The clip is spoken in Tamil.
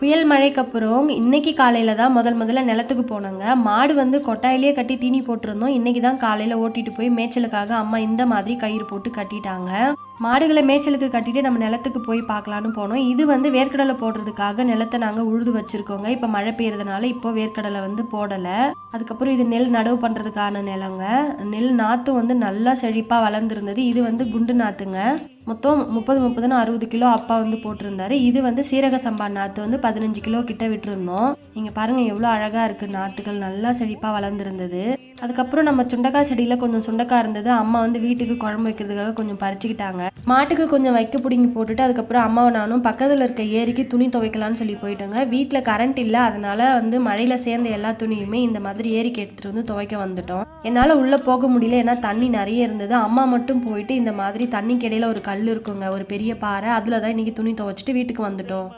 புயல் மழைக்கு அப்புறம் இன்னைக்கு காலையில் தான் முதல் முதல்ல நிலத்துக்கு போனாங்க. மாடு வந்து கொட்டாயிலே கட்டி தீனி போட்டிருந்தோம். இன்னைக்கு தான் காலையில் ஓட்டிட்டு போய் மேய்ச்சலுக்காக அம்மா இந்த மாதிரி கயிறு போட்டு கட்டிட்டாங்க. மாடுகளை மேய்ச்சலுக்கு கட்டிட்டு நம்ம நிலத்துக்கு போய் பார்க்கலான்னு போனோம். இது வந்து வேர்க்கடலை போடுறதுக்காக நிலத்தை நாங்கள் உழுது வச்சுருக்கோங்க. இப்போ மழை பெய்யறதுனால இப்போ வேர்க்கடலை வந்து போடலை. அதுக்கப்புறம் இது நெல் நடவு பண்ணுறதுக்கான நிலங்க. நெல் நாற்றும் வந்து நல்லா செழிப்பாக வளர்ந்துருந்தது. இது வந்து குண்டு நாற்றுங்க மொத்தம் முப்பது முப்பதுன்னு அறுபது கிலோ அப்பா வந்து போட்டிருந்தாரு. இது வந்து சீரக சம்பா நாற்று வந்து பதினஞ்சு கிலோ கிட்ட விட்டுருந்தோம். நீங்கள் பாருங்கள் எவ்வளோ அழகாக இருக்குது நாற்றுகள் நல்லா செழிப்பாக வளர்ந்துருந்தது. அதுக்கப்புறம் நம்ம சுண்டக்காய் செடியில் கொஞ்சம் சுண்டக்காய் இருந்தது. அம்மா வந்து வீட்டுக்கு குழம்பு வைக்கிறதுக்காக கொஞ்சம் பறிச்சுக்கிட்டாங்க. மாட்டுக்கு கொஞ்சம் வைக்க பிடிங்கி போட்டுட்டு அதுக்கப்புறம் அம்மாவை நானும் பக்கத்தில் இருக்க ஏரிக்கு துணி துவைக்கலாம்னு சொல்லி போயிட்டோங்க. வீட்டில் கரண்ட் இல்லை அதனால வந்து மழையில் சேர்ந்த எல்லா துணியுமே இந்த மாதிரி ஏரிக்கு எடுத்துகிட்டு வந்து துவைக்க வந்துட்டோம். என்னால் உள்ளே போக முடியல ஏன்னா தண்ணி நிறைய இருந்தது. அம்மா மட்டும் போயிட்டு இந்த மாதிரி தண்ணிக்கு இடையில ஒரு கல் இருக்குங்க ஒரு பெரிய பாறை அதில் தான் இன்னைக்கு துணி துவைச்சிட்டு வீட்டுக்கு வந்துட்டோம்.